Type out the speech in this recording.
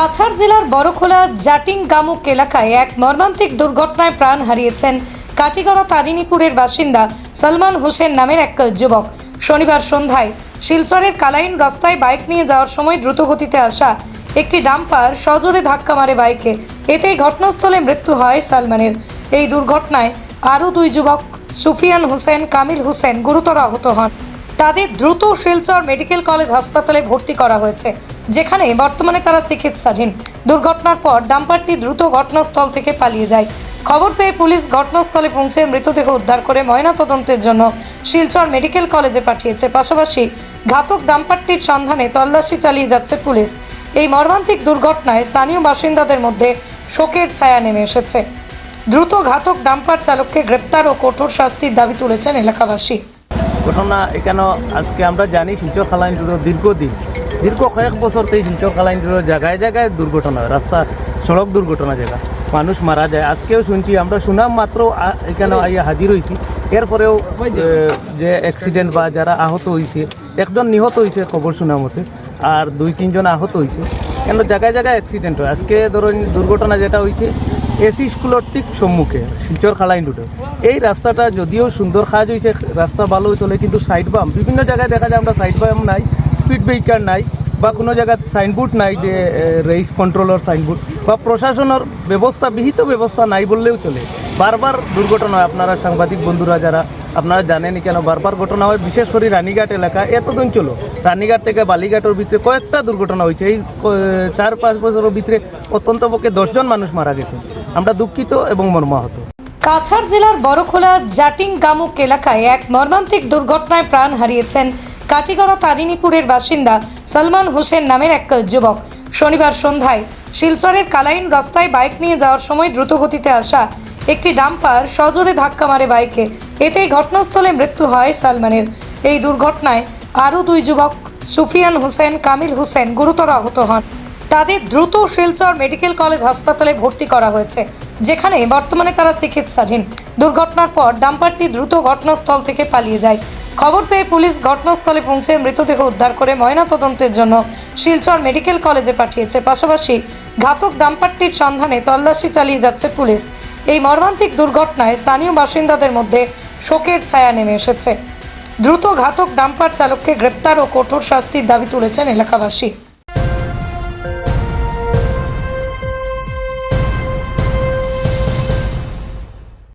কাছাড় জেলার বড়খোলা জাটিং গামুক এলাকায় এক মর্মান্তিক দুর্ঘটনায় প্রাণ হারিয়েছেন কাটিগড়া তারিণীপুরের বাসিন্দা সলমান হোসেন নামের এক যুবক। শনিবার সন্ধ্যায় শিলচরের কালাইন রাস্তায় বাইক নিয়ে যাওয়ার সময় দ্রুতগতিতে আসা একটি ডাম্পার সজোরে ধাক্কা মারে বাইকে। এতেই ঘটনাস্থলে মৃত্যু হয় সালমানের। এই দুর্ঘটনায় আরও দুই যুবক সুফিয়ান হোসেন, কামিল হোসেন গুরুতর আহত হন। তাদের দ্রুত শিলচর মেডিকেল কলেজ হাসপাতালে ভর্তি করা হয়েছে, যেখানে বর্তমানে তারা চিকিৎসাধীন। দুর্ঘটনার পর ডাম্পারটি দ্রুত ঘটনাস্থল থেকে পালিয়ে যায়। খবর পেয়ে পুলিশ ঘটনাস্থলে পৌঁছে মৃতদেহ উদ্ধার করে ময়নাতদন্তের জন্য শিলচর মেডিকেল কলেজে পাঠিয়েছে। পাশাপাশি ঘাতক ডাম্পারটির সন্ধানে তল্লাশি চালিয়ে যাচ্ছে পুলিশ। এই মর্মান্তিক দুর্ঘটনায় স্থানীয় বাসিন্দাদের মধ্যে শোকের ছায়া নেমে এসেছে। দ্রুত ঘাতক ডাম্পার চালককে গ্রেপ্তার ও কঠোর শাস্তির দাবি তুলেছেন এলাকাবাসী। ঘটনা এখানে আজকে আমরা জানি শিলচর খালাইন রোড দীর্ঘদিন। দীর্ঘ কয়েক বছর থেকে শিলচর খালাইন রোড জায়গায় জায়গায় দুর্ঘটনা হয় রাস্তা, সড়ক দুর্ঘটনা জায়গা মানুষ মারা যায়। আজকেও শুনছি, আমরা শুনাম মাত্র এখানে আইয়া হাজির হয়েছি এরপরেও যে অ্যাক্সিডেন্ট বা যারা আহত হয়েছে একজন নিহত হয়েছে খবর শোনা মতে, আর দুই, তিনজন আহত হয়েছে কেন জায়গায় জায়গায় অ্যাক্সিডেন্ট হয়। আজকে ধরুন দুর্ঘটনা যেটা হয়েছে এসি স্কুলের ঠিক সম্মুখে শিলচর খালাইন রুটে এই রাস্তাটা যদিও সুন্দর কাজ হয়েছে রাস্তা ভালো চলে, কিন্তু সাইড বাম, বিভিন্ন জায়গায় দেখা যায়, আমরা সাইড বাম নাই স্পিড ব্রেকার নাই, বা কোনো জায়গায় সাইনবোর্ড নাই যে রেস কন্ট্রোলের সাইনবোর্ড বা প্রশাসনের ব্যবস্থা, বিহিত ব্যবস্থা নাই বললেও চলে। বারবার দুর্ঘটনা আপনারা সাংবাদিক বন্ধুরা যারা আপনারা জানেন কেন? বারবার ঘটনা হয়, বিশেষ করে রানীঘাট এলাকা। এতদিন চলো, রানীঘাট থেকে বালিঘাটের ভিতরে কয়েকটা দুর্ঘটনা হয়েছে। এই চার, পাঁচ বছরের ভিতরে অত্যন্ত পক্ষে দশজন মানুষ মারা গেছে। আমরা দুঃখিত এবং মর্মাহত। কাছাড় জেলার বড়খোলা জাটিং গামুক এলাকায় এক মর্মান্তিক দুর্ঘটনায় প্রাণ হারিয়েছেন কাটিগড়া তারিণীপুরের বাসিন্দা সলমান হোসেন নামের এক যুবক। শনিবার সন্ধ্যায় শিলচরের কালাইন রাস্তায় বাইক নিয়ে যাওয়ার সময় দ্রুতগতিতে আসা একটি ডাম্পার সজোরে ধাক্কা মারে বাইকে এতেই ঘটনাস্থলে মৃত্যু হয় সালমানের। এই দুর্ঘটনায় আরও দুই যুবক, সুফিয়ান হোসেন, কামিল হোসেন গুরুতর আহত হন। তাদের দ্রুত শিলচর মেডিকেল কলেজ হাসপাতালে ভর্তি করা হয়েছে, যেখানে বর্তমানে তারা চিকিৎসাধীন। দুর্ঘটনার পর ডাম্পারটি দ্রুত ঘটনাস্থল থেকে পালিয়ে যায়। খবর পেয়ে পুলিশ ঘটনাস্থলে পৌঁছে মৃতদেহ উদ্ধার করে ময়নাতদন্তের জন্য শিলচর মেডিকেল কলেজে পাঠিয়েছে। পাশাপাশি ঘাতক ডাম্পারটির সন্ধানে তল্লাশি চালিয়ে যাচ্ছে পুলিশ। এই মর্মান্তিক দুর্ঘটনায় স্থানীয় বাসিন্দাদের মধ্যে শোকের ছায়া নেমে এসেছে। দ্রুত ঘাতক ডাম্পার চালককে গ্রেপ্তার ও কঠোর শাস্তির দাবি তুলেছেন এলাকাবাসী।